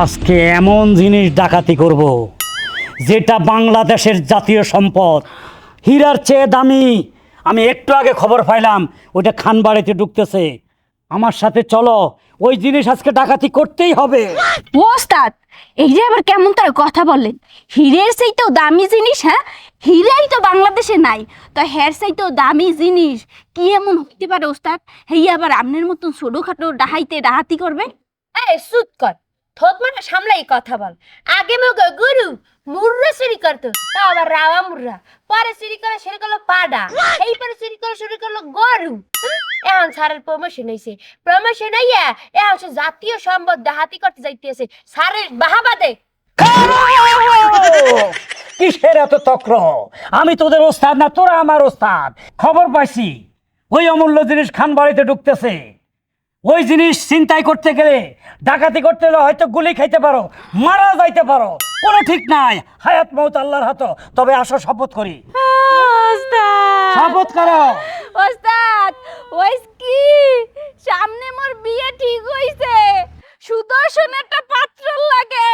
আজকে এমন জিনিস ডাকাতি করব, যেটা বাংলাদেশের জাতীয় সম্পদ। হীরার চেয়ে দামি। আমি একটু আগে খবর পাইলাম, ওইটা খানবাড়িতে ঢুকতেছে। আমার সাথে চলো, ওই জিনিস আজকে ডাকাতি করতেই হবে। ওস্তাদ, এই যে আবার কেমন তার কথা বললেন। হীরের চাইতেও দামি জিনিস হ্যাঁ? হীরাই তো বাংলাদেশে নাই। তো হের চাইতেও দামি জিনিস, কি এমন হতে পারে ওস্তাদ? হেই আবার আপনার মতন ছোটখাটো ডাহাইতে ডাহাতি করবে? এই সুত কর। থোত মানে সামলাই কথা বল। আগে মগ গুরু, মুর্রা চুরি করতো আবার রাওয়া মুর্রা। পরে শুরু করল পাডা। পরে করল গরু? এখন সারের প্রমোশন হয়েছে প্রমোশন হইয়া এখন সে জাতীয় সম্পদ ডাহাতি করতে যাইতেছে। সারের বাহাবাদে। কিসের এত তক্র? আমি তোদের ওস্তাদ না, তোরা আমার ওস্তাদ। খবর পাইছি। ওই অমূল্য জিনিস খান বাড়িতে ঢুকতেছে। ওই জিনিস চিন্তাই করতে গেলে ডাকাতি করতে গেলে হয়তো গুলি খাইতে পারো মারা যাইতে পারো। কোনো ঠিক নাই। হায়াত মৌত আল্লাহর হাত তবে আসো শপথ করি। শপথ করো। ওস্তাদ ওইস কি? সামনে মোর বিয়ে ঠিক হইছে। সুদর্শন একটা পাত্র লাগে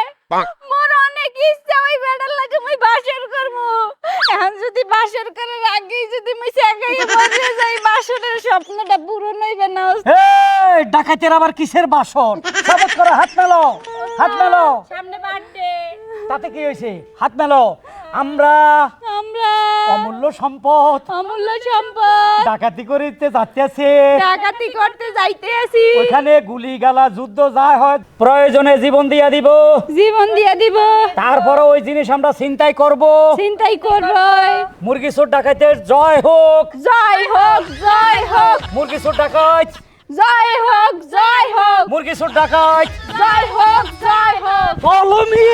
মোর অনেক ইচ্ছা ওই বেড়ার লাগে মুই বাসর করব এখন যদি বাসর করার আগেই যদি মুই সেগাই বসে যাই বাসরের স্বপ্নটা পূরণ হইবে না ওস্তাদ। এই ডাকাতের আবার কিসের বাসন? শপথ করো হাত মেলো হাত মেলো। সামনে বাড়তে। তাতে কি হয়েছে? হাত মেলো। আমরা আমরা অমূল্য সম্পদ। অমূল্য সম্পদ। ডাকাতি করিতে যাচ্ছে ডাকাতি করতে যাইতে আছি। ওখানে গুলি গালা যুদ্ধ যা হয়। প্রয়োজনে জীবন দিয়া দিব। জীবন দিয়া দিব। তারপরে ওই জিনিস আমরা চিন্তাই করব। চিন্তাই করব। মুরগি চোর ডাকাইতের জয় হোক। জয় হোক জয় হোক। মুরগি চোর ডাকাইত। জয় হোক জয় হোক। মুরগি চোর ডাকাইত জয় হোক জয় হোক। ফলো মি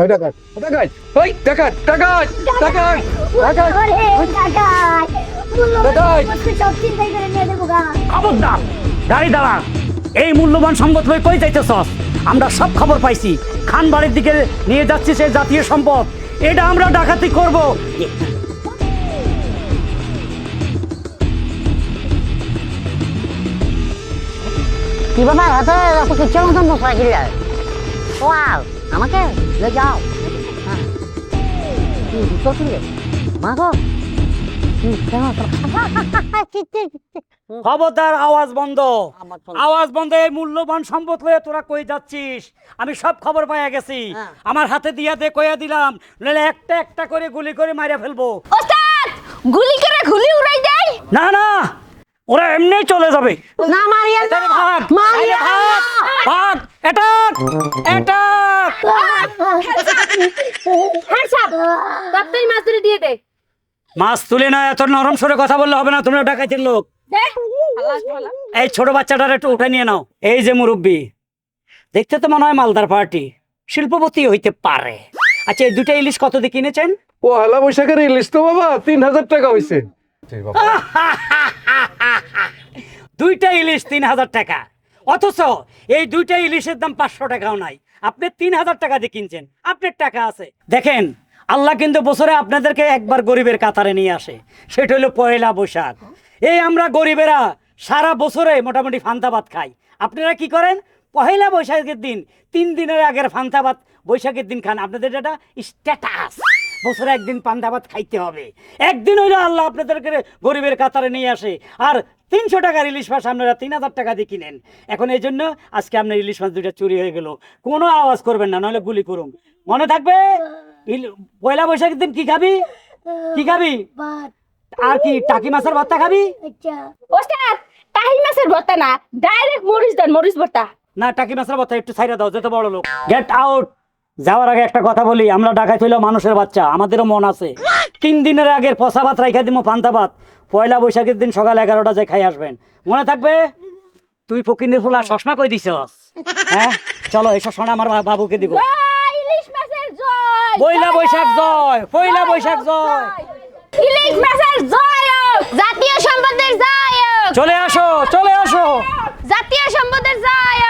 ওই ডাকাত ডাকাত ওই ডাকাত ডাকাত ডাকাত ডাকাত ডাকাত খবরদার গাড়ি দাঁড়া এই মূল্যবান সম্পদ লই কই যাইতেছস? আমরা সব খবর পাইছি। খান বাড়ির দিকে নিয়ে যাচ্ছি সে জাতীয় সম্পদ। এটা আমরা ডাকাতি করব। কি হাতে এত কিচ্ছুর মতন বসে গেলে ওয়াও। আমাকে? লে যাও। হ্যাঁ। মা গো খবরদার আওয়াজ বন্ধ। আওয়াজ বন্ধ। এই মূল্যবান সম্পদ লয়ে তোরা কই যাচ্ছিস? আমি সব খবর পাইয়া গেছি। হ্যাঁ। আমার হাতে দিয়া দে কইয়া দিলাম নইলে একটা একটা করে গুলি করে মাইরা ফেলব। ওস্তাদ গুলি করে গুলি উড়াই দেয়? না না ওরা এমনি চলে যাবে। না মারিয়া ভাগ মারিয়া ভাগ ভাগ। এটাক এটাক হ্যাঁ সাপ তত্ত্বই মাছ ধরে দিয়ে দে। মাছ তুলে না এত নরম সরে কথা বললে হবে না তোমরা ডাকাইতের লোক। এই ছোট বাচ্চাটার একটু উঠে নিয়ে নাও। এই যে মুরব্বী দেখতে তো মনে হয় মালদার পার্টি। শিল্পপতি হইতে পারে। আচ্ছা এই দুটো ইলিশ কত দিয়ে কিনেছেন? পয়লা বৈশাখের ইলিশ তো বাবা তিন হাজার টাকা হয়েছে দুইটা ইলিশ তিন হাজার টাকা। অথচ এই দুইটা ইলিশের দাম পাঁচশো টাকাও নাই। আপনি তিন হাজার টাকা দিয়ে কিনছেন, আপনার টাকা আছে। দেখেন, আল্লাহ কিন্তু বছরে আপনাদেরকে একবার গরিবের কাতারে নিয়ে আসে। সেটা হলো পয়লা বৈশাখ। এই আমরা গরিবেরা সারা বছরে মোটামুটি ফান্তাবাদ খাই। আপনারা কি করেন? পহেলা বৈশাখের দিন, তিন দিনের আগের ফান্তাবাদ বৈশাখের দিন খান। আপনাদের এটা স্ট্যাটাস বছরে একদিন পান্তাবাদ খাইতে হবে। একদিন হইলে আল্লাহ আপনাদেরকে গরিবের কাতারে নিয়ে আসে। আর তিনশো টাকার ইলিশ মাছ আপনারা তিন হাজার টাকা দিয়ে কিনেন। এখন এই জন্য আজকে আপনার ইলিশ মাছ দুইটা চুরি হয়ে গেল। কোনো আওয়াজ করবেন না নইলে গুলি করুন। মনে থাকবে? পয়লা বৈশাখের দিন কি খাবি? কি খাবি? আর কি টাকি মাছের ভর্তা খাবি? ওস্তাদ তাহি মাছের ভর্তা না? ডাইরেক্ট মরিচ দেন মরিচ ভর্তা। না টাকি মাছের ভর্তা একটু ছাইরা দাও যত বড় লোক। গেট আউট যাওয়ার আগে একটা কথা বলি আমরা ডাকাই হইলেও মানুষের বাচ্চা আমাদেরও মন আছে। তিন দিনের আগের পচা ভাত রাইখা দিব পান্তা ভাত। পয়লা বৈশাখের দিন সকাল এগারোটা যে খাই আসবেন। মনে থাকবে? তুই ফকিনের ফুল আর সসমা কই দিছ হ্যাঁ? চলো এই সসমা আমার বাবুকে দিব। পয়লা বৈশাখ জয়। পয়লা বৈশাখ জয় জাতীয় চলে আসো চলে আসো। জাতীয় সম্পদের জয়